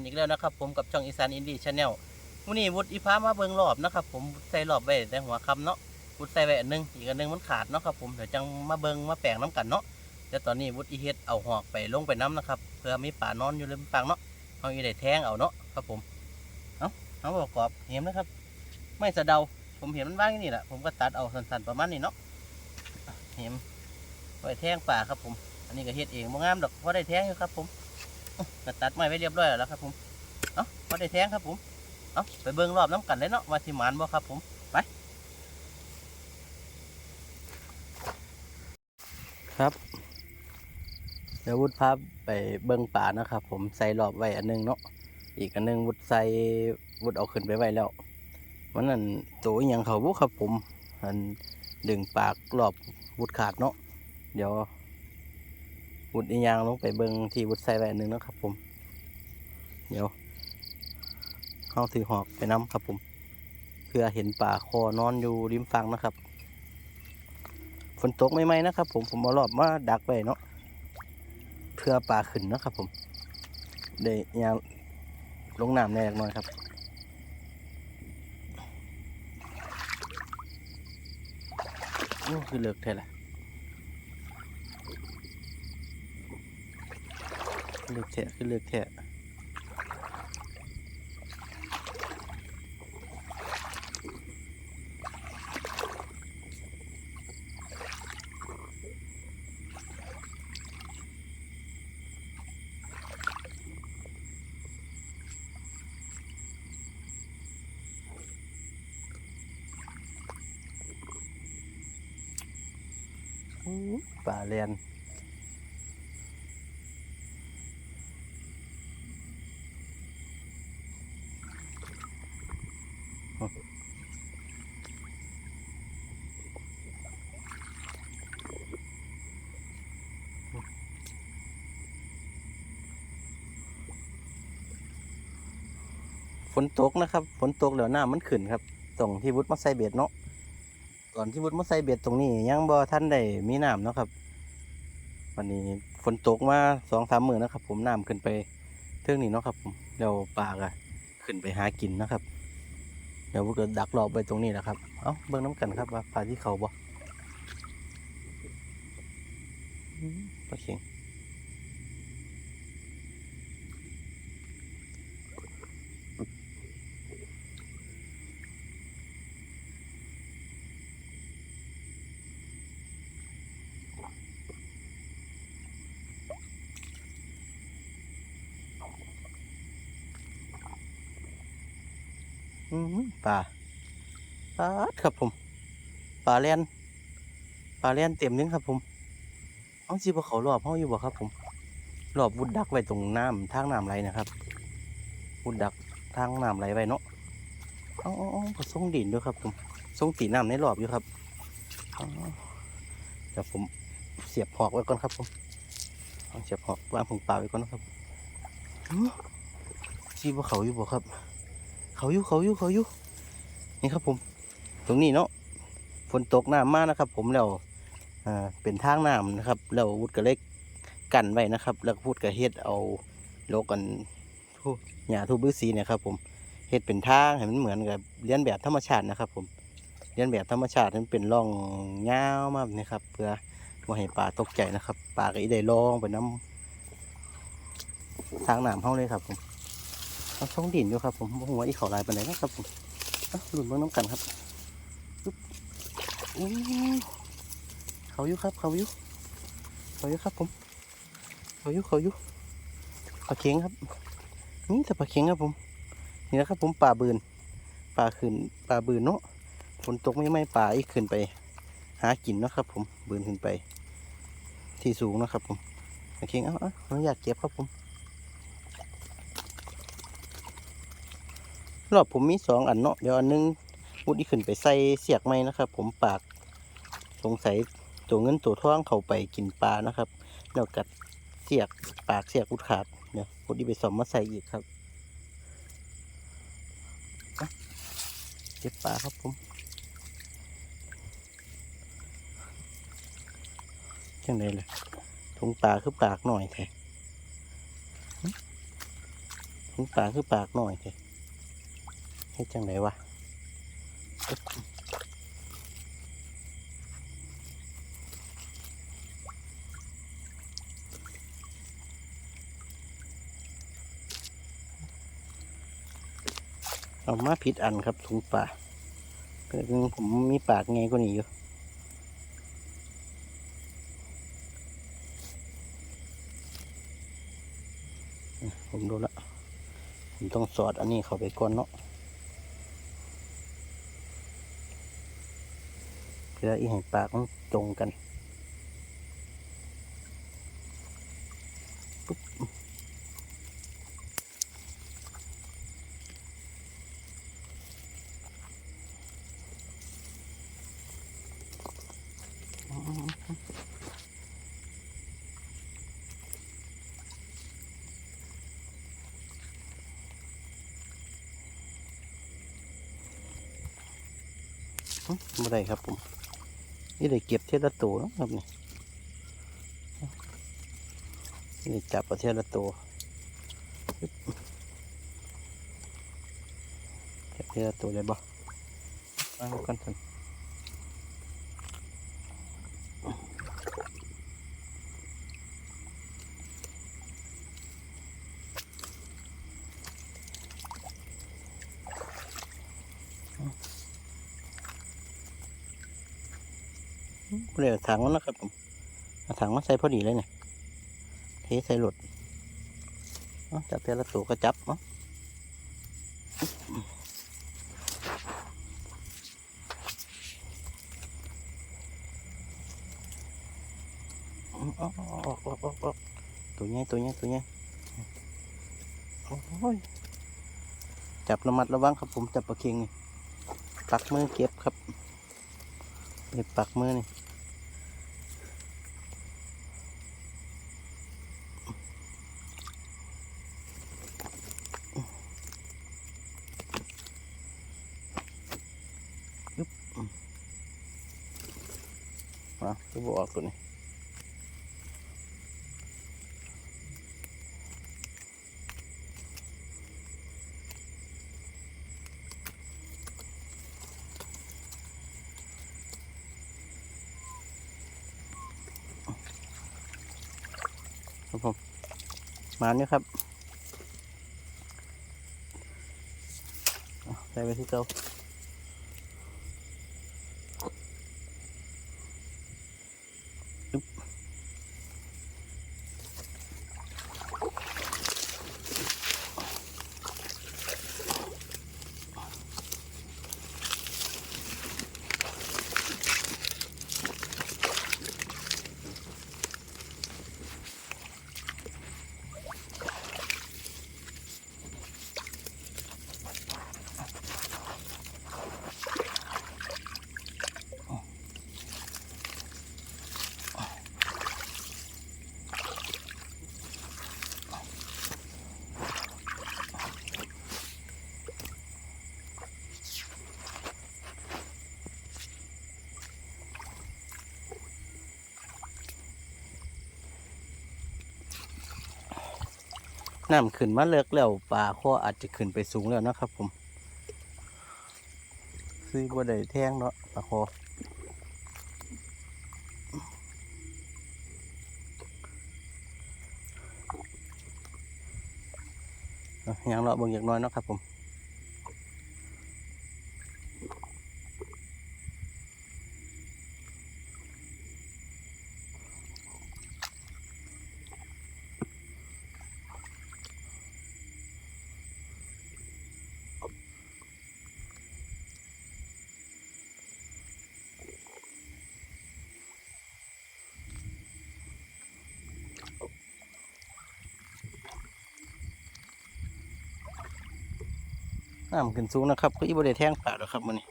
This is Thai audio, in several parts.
อกันอีกแล้วนะครับ ผมกับช่องอีสานอินดี้ชาแนลวันนี้วุฒิอีพามาเบิ่งรอบนะครับ ผมใส่รอบไว้ในหัวคำเนาะวุฒิใส่ไว้อันหนึงอีกอันหนึงมันขาดเนาะครับผมเดี๋ยวจังมาเบิ่งมาแปลงน้กันเนาะเดี๋ยวตอนนี้วุฒิอีเฮ็ดเอาหอกไปลงไปน้ำนะครับเพื่อมีป่านอนอยู่ริมฝั่งเนาะเอาอีได้แทงเอาเนาะครับผมเอาเอาประกอบเห็นนะครับ ไม่สะเดาผมเห็นมันว่างนี่แหละผมก็ตัดเอาสั้นๆประมาณนี้เนาะเห็นไว้แทงป่าครับผม อันนี้ก็เฮ็ดเองบ่งามดอกเพอได้แทงอยู่ครับผม ก็ตัดไม้ไว้เรียบร้อยแล้วครับผม เอ้าพอได้แทงครับผม เอ้าไปเบิ่งรอบน้ำกันเลยเนาะว่าสิหมานบ่ครับผม ไป ครับ เดี๋ยววุฒิพาไปเบิ่งป่านะครับผม ใส่รอบไว้อันหนึงเนาะ อีกอันหนึงวุฒิใส่วุฒเอาขึ้นไปไว้แล้วมันนั่นตัวอหยังเขาบุครับผมอันดึงปากรอบวุฒิขาดเนาะ เดี๋ยว วุดอียางลงไปเบิงที่วุดใส่แหวนหนึ่งนะครับผม เดี๋ยวเข้าถือหอกไปน้ำครับผม เพื่อเห็นป่าคอนอนอยู่ริมฝั่งนะครับ ฝนตกไม่ไหมนะครับ ผมผมเอารอบมาดักไว้เนาะเพื่อป่าขึ้นเนาะครับ ผมเดี๋ยวยางลงน้ำแน่หน่อยครับโอ้คือเลิกเท่าไหร่ เลือกแทะคือเลือกแทะป่าเรียน ฝนตกนะครับฝนตกแล้วน้ำมันขึ้นครับ ตรงที่วุฒิมาใส่เบ็ดเนาะตอนที่วุฒิมาใส่เบ็ดตรงนี้ ยังบ่ท่านได้มีน้ำเนาะครับ วันนี้ฝนตกมาสองสามมือนะครับ ผมน้ำขึ้นไปเท่องนี้เนาะครับผมเดี๋ยวปลาก็ขึ้นไปหากินนะครับ เดี๋ยววุฒิก็ดักรอบไปตรงนี้แหละครับเอ้าเบิ่งน้ำกันครับว่าปลาที่เขาบ่อืมปลาเข็ง อืมป ลาปลาครับผมปลาเลียนปลาเลียนเต็มนึงครับผมเอาสิบ่เขารอบเฮาอยู่บ่ครับ ผมรอบวุดดักไว้ตรงน้ำทางน้ำไหลนะครับวุดดักทางน้ำไหลไว้เนาะเอาเอาเอาก็ส่งดินด้วยครับ ผมส่งตีน้ำในรอบอยู่ครับเดี๋ยวผมเสียบหอกไว้ก่อนครับผมเสียบหอกวางผงปลาไว้ก่อนนะครับอื้อสิบ่เขาอยู่บ่ครับ เขาอยู่เขาอยู่เขาอยู่ นี่ครับผม ตรงนี้เนาะฝนตกน้ำมากนะครับ ผมแล้วเป็นทางน้ำนะครับแล้ววุดกระเล็กกันไว้นะครับ แล้วพูดกระเฮ็ดเอาโลกกันทูหญ้าทูบือสีเนี่ยครับผมเฮ็ดเป็นทางให้มันเหมือนกับเลียนแบบธรรมชาตินะครับ ผมเลียนแบบธรรมชาติมันเป็นร่องยาวมากนี่ครับ เพื่อว่าให้ปลาตกใจนะครับปลาก็อีได้ลองไปน้ำทางน้ำเฮาเลยครับผมเอาช่องดินอยู่ครับผมหัวาอีเขาลายไปไหนนะครับผม หลุนเบิ่งน้ำกันครับปึ๊บอู้เขาอยู่ครับ เขาอยู่เขาอยู่ครับผม เขาอยู่เขาอยู่ปลาเข็งครับ นี่แต่ปลาเข็งครับผม นี่นะครับผมป่าบืนป่าขึ้นป่าบืนเนาะฝนตกไม่ไม่ป่าอีกขึ้นไป หากินนะครับ ผมบืนขึ้นไป ที่สูงนะครับ ผมปลาเข็งเอาเอาเราอยากเก็บครับผม รอบผมมีสองอันเนาะเดี๋ยวอันหนึงมุดอีขึ้นไปใส่เสียกไหมนะครับ ผมปากสงสัยตัวเงินตัวทองเข้าไปกินปลานะครับแล้วกัดเสียกปากเสียกอุดขาดเดี๋ยวมุดอีไปสอมมาใส่อีกครับเก็บปลาครับผมจังไดเลยถุงปลาคือปากหน่อยแท้มันปาคือปากหน่อยเถอะเฮ็ดจังไดวะอึ๊บเอามาผิดอันครับถุงปลาเกิดผมมีปากไงกว่านี้อยู่ผมดูละ ผมต้องสอดอันนี้เข้าไปก่อนเนาะ เพื่ออีแห่งปากมันตรงกันปุ๊บไม่ได้ครับผม นี่ได้เก็บเทยละตัวเนาะครับนี่นี่จับเอาเทยละตัวปึ๊บจับเทยละตัวเลยบ่เอากันทัน ถังมันนะครับผมเอาถังมาใส่พอดีเลยเนี่ยเทใส่รถเอาจับเทยละตัวก็จับเนาะออกออกออกออกตัวใหญ่ตัวใหญ่ตัวใหญ่โอ้ยจับระมัดระวังครับผมจับปลาเค็งนี่ปักมือเก็บครับนี่ปักมือนี่ มาจะบออก ตัวนี้ครับผมมาเนี่ยครับใส่ไปที่เตา น้ำขึ้นมาเลิกแล้วปลาข้ออาจจะขึ้นไปสูงแล้วนะครับ ผมซื้อบ่ได้แท่งเนาะปลาคอเอยังเลาเบิ่งอย่างน้อยเนาะครับผม น้ำขึ้นสูงนะครับก็อีบ่ได้แท่งปลาหรอกครับมันนี้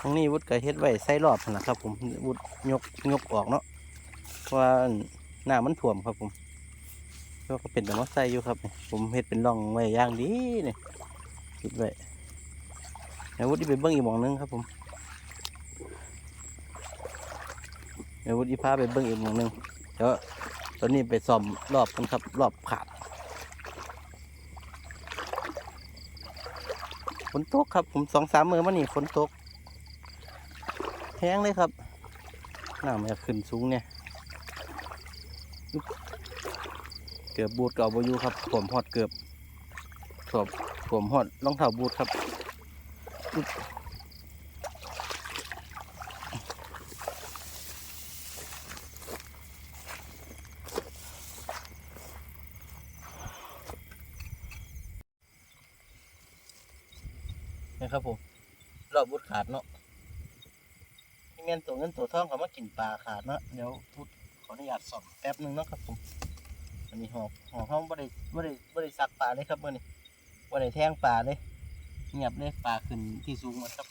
ตรงนี้วุฒก็เฮ็ดไว้ใส่รอบนะครับ ผมวุฒยกยกออกเนาะเพราะว่าหน้ำมันท่วมครับผมแล้วก็เป็นแต่ว่าใส่อยู่ครับ ผมเฮ็ดเป็นร่องไว้ย่างดีนี่คิดไว้เดี๋ยววุฒิไปเบิ้งอีกมองหนึงครับผม เดี๋ยววุฒิพาไปเบิ้งอีกหมองหนึ่งเดี๋ยวตอนนี้ไปซ่อมรอบกันครับรอบขาดฝนตกครับ ผมสองสามมือมานี่ฝนตกแห้งเลยครับน้ำมันจะขึ้นสูงเนี่ยเกือบบูดเก่าบอยู่ครับผมหอดเกือบสวมผมหอดรองเท้าบูดครับ นะครับผมรอบบุดขาดเนาะนี่แม่นตัวเงินตัวทองเขามากินปลาขาดเนาะเดี๋ยวพุดขออนุญาตสอบแป๊บหนึงเนาะครับผมอันนี้หอบหอบเขาไม่ได้ไม่ได้ไม่ได้ซักปลาเลยครับเมื่อนี้ไม่ได้แทงปลาเลยเงียบเลยปลาขึ้นที่สูงหมดครับ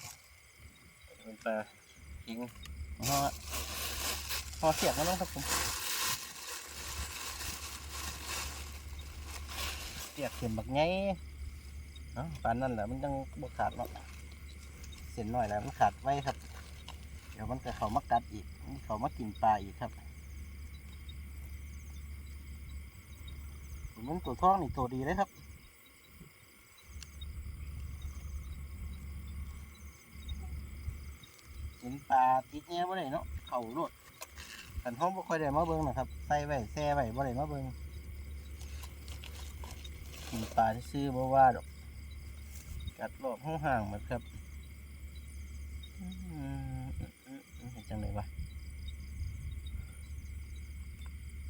เป็นปลาเก่งห่อห่อเสียบมาแล้วครับผมเสียบเข็มแบบไง เนาปานนั่นแหละมันยังบกขาดเนาะเส้นหน้อยแล้วมันขาดไว้ครับ เดี๋ยวมันจะเขามากัดอีกมันเขามากินปลาอีกครับมันตัวท้องนี่ตัวดีเลยครับเห็นปลาติดเนี้ยบ่ได้เนาะเขาโลดกันห้องบ่ค่อยได้มาเบิ่งนะครับใส่ไว้แซ่ไว้บ่ได้มาเบิ่งกินปลาซื้อบ่ว่าดอก กัดรอบห้องห่างหมดครับเห็นจังเลยวะ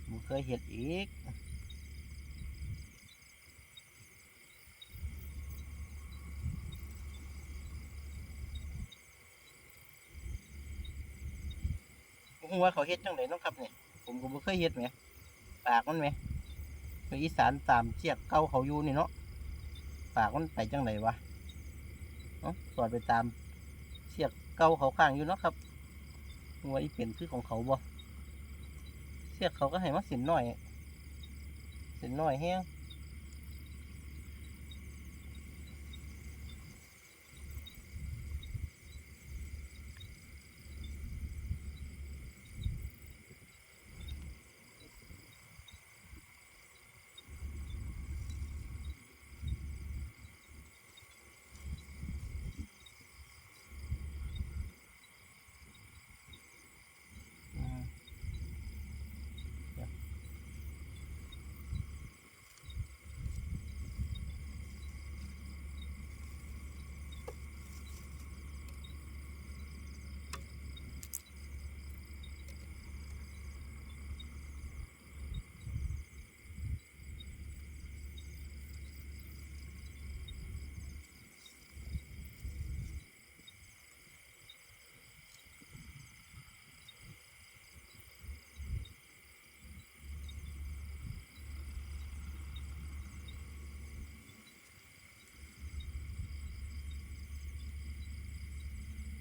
บ่เคยเห็ดอีกผมว่าเขาเฮ็ดจังไดเนาะครับเนี่ยผมก็บ่เคยเฮ็ดแหมปากมันแหมไปอีสานตามเจียกเก่าเขาอยู่นี่เนาะปากมันไปจังไดวะเนาะ สอดไปตามเสียกเก่าเขาข้างอยู่เนาะครับว่าอีเป็นคือของเขาบ่เสียกเขาก็ให้มาสินหน่อยสินหน่อยแห้ง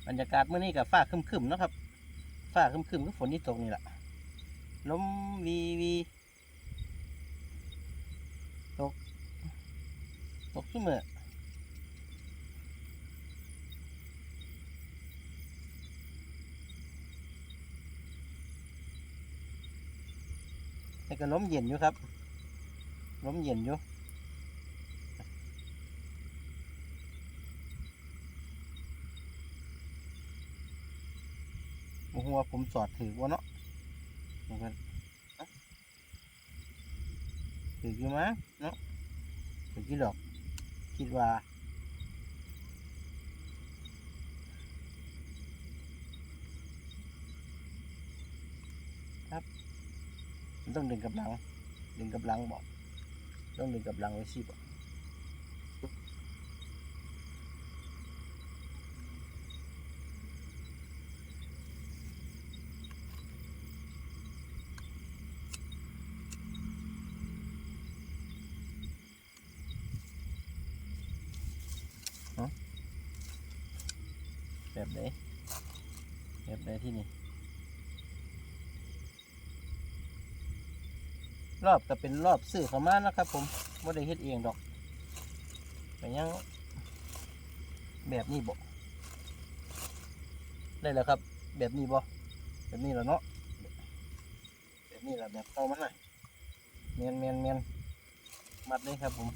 บรรยากาศเมื่อนี้กับฟ้าคึมๆนะครับฟ้าคึมๆก็ฝนที่ตกนี่แหละลมวีวีตก ตกเสมอแต่ก็ล้มเย็นอยู่ครับล้มเย็นอยู่ บ่ฮู้ว่าผมสอดถือบ่เนาะมันก็เอ้าถืออยู่มั้งเนาะถือกี่ดอก คิดว่าครับมันต้องดึงกับหลัง ดึงกับหลังบอก ต้องดึงกับหลังไว้สิบอก แบบไหนที่นี่รอบก็เป็นรอบซื้อเขามานะครับ ผมไม่ได้เฮ็ดเองดอกแต่ยังแบบนี้บ่ได้แล้วครับ แบบนี้บ่แบบนี้แล้วเนาะแบบนี้แหละแบบเก่ามันน่ะเมียนเมียนเมียนมัดเลยครับผม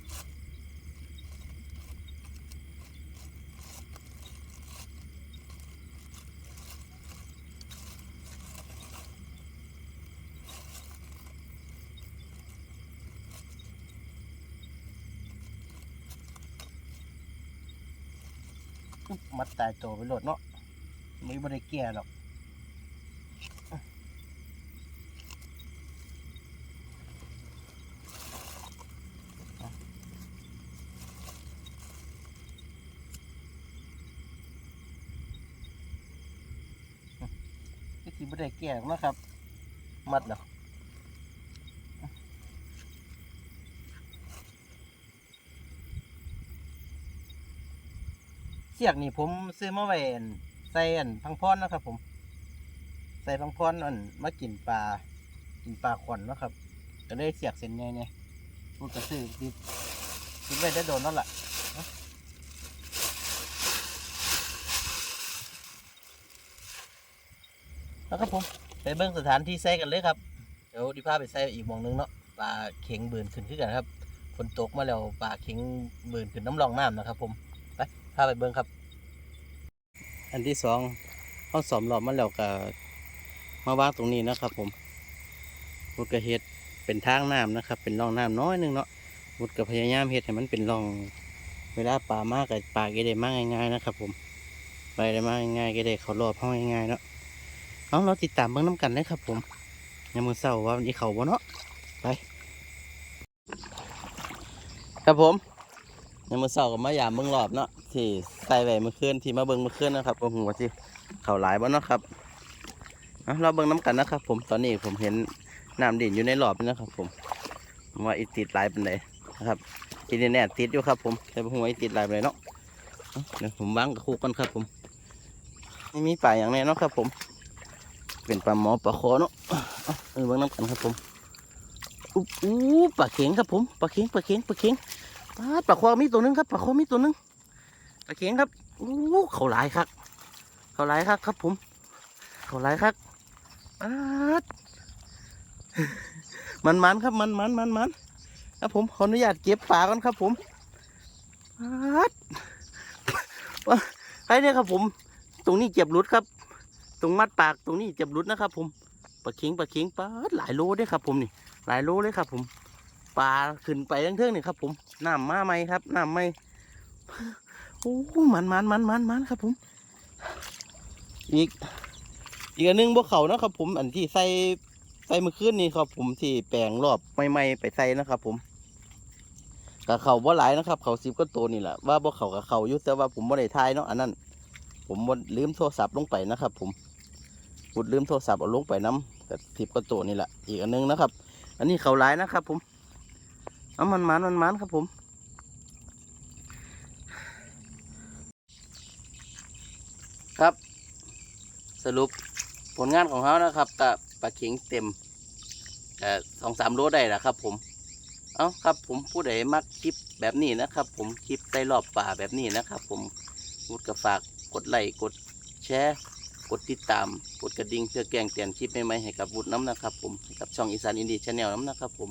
มัดตายตัวไปโหลดเนาะไม่บ่ได้แก่หรอกก็สิบ่ได้แก่หรอกนะครับ มัดแล้ว เสียกนี่ผมซื้อมาไว้อั่นใส่อันพังพรนะครับ ผม ใส่พังพรอันมากินปลากินปลาขวัญเนะครับก็เลยเสียกเส้นใหญ่เนี่ยพูดกระซื้อติดติดไว้ได้โดนแล้วล่ะแล้วครับผมไปเบิ่งสถานที่ใส่กันเลยครับ เดี๋ยวดิพาไปใส่อีกมองนึงเนาะปลาเข็งเบืนขึ้นขึ้นกันครับฝนตกมาแล้วปลาเข็งเบืนขึ้นน้ำรองน้ำนะครับ ผม ไปพาไปเบิ่งครับ อันที่สองเขาสอมรอบมาแล้วก็มาวางตรงนี้นะครับ ผมมุดกระเฮ็ดเป็นทางน้ำนะครับ เป็นร่องน้ำน้อยนึงเนาะมุดกระพยายามเฮ็ดให้มันเป็นร่อง เวลาปลามากกับปลาก็ได้มากง่ายๆนะครับ ผมไปได้มากง่ายๆก็ได้เขารอบห้องง่ายๆเนาะเอาเราติดตามเบื้องน้ำกันเลยครับ ผมยามมือเศร้าว่าวันนี้เขาบ่เนาะไปครับผม ยามมือเศร้ากับมายามเบื้องรอบเนาะที่ใส่ไว้เมื่อคืนที่มาเบื้องเมื่อคืนนะครับโอ้โหที่เขาหลายบ่เนาะครับเอเราเบื้องน้ำกันนะครับ ผมตอนนี้ผมเห็นน้ำดินอยู่ในรอบนี่นะครับ ผมว่าอีติดหลายเป็นไดนะครับทีนี้แน่ติดอยู่ครับ ผมแต่ผมว่าอีติดหลายเป็นไดเนาะเดี๋ยวผมวางกับคู่กันครับผมไม่มีป่าอย่างแน่เนาะครับ ผม เป็นปลาหมอปลาคอเนาะเออเบิ่งน้ำกันครับผมอู้ปลาเข็งครับผมปลาเข็งปลาเข็งปลาเข็ง ปลาปลาคอมีตัวหนึงครับปลาคอมีตัวหนึงปลาเข็งครับอู้เขาหลายครับ เขาหลายครับครับผม เขาหลายครับปาดมันมันครับมันมันมันมันครับผมขออนุญาตเก็บปลาก่อนครับ ผมปาดว้าใครเนี่ยครับผม ตรงนี้เจ็บรุดครับ ตรงมัดปากตรงนี้เจ็บรุดนะครับ ผมปลาเข็งปลาเข็งปลาหลายโลเด้ครับ ผมนี่ หลายโลเลยครับ ผม ปลาขึ้นไปเรื่องๆนี่ครับ ผมน้ำมาไหมครับน้ำไหมโอ้มันมันมันมันมันครับ ผม อีก อีกอันหนึงบวเขานะครับ ผมอันที่ใส่ใส่เมื่อคืนนี่ครับ ผมที่แปลงรอบใหม่ๆไปใส่นะครับ ผมกับเขาบ่หลายนะครับ เขาสิบก็ตัวนี่แหละว่าบ่เขากับเขายุแต่ว่าผมบ่ได้ทายเนาะอันนั้น ผมบ่ลืมโทรศัพท์ลงไปนะครับ ผมบุดลืมโทรศัพท์เอาลงไปน้ำกับสิบก็ตัวนี่แหละอีกอันหนึงนะครับ อันนี้เขาหลายนะครับ ผม เอามันมันมันมันครับผม ครับ สรุปผลงานของเขานะครับกับปลาเข็งเต็มสองสามโลได้แหละครับผม เอาครับผมผู้ใดมักคลิปแบบนี้นะครับ ผมคลิปใต้รอบป่าแบบนี้นะครับ ผมมุดกระฝากกดไลค์กดแชร์กดติดตาม กดกระดิ่งเพื่อแกงเตือนคลิปใหม่ๆให้กับบุตรน้ำนะครับผมกับช่องอีสานอินดี้ชาแนลน้ำนะครับผม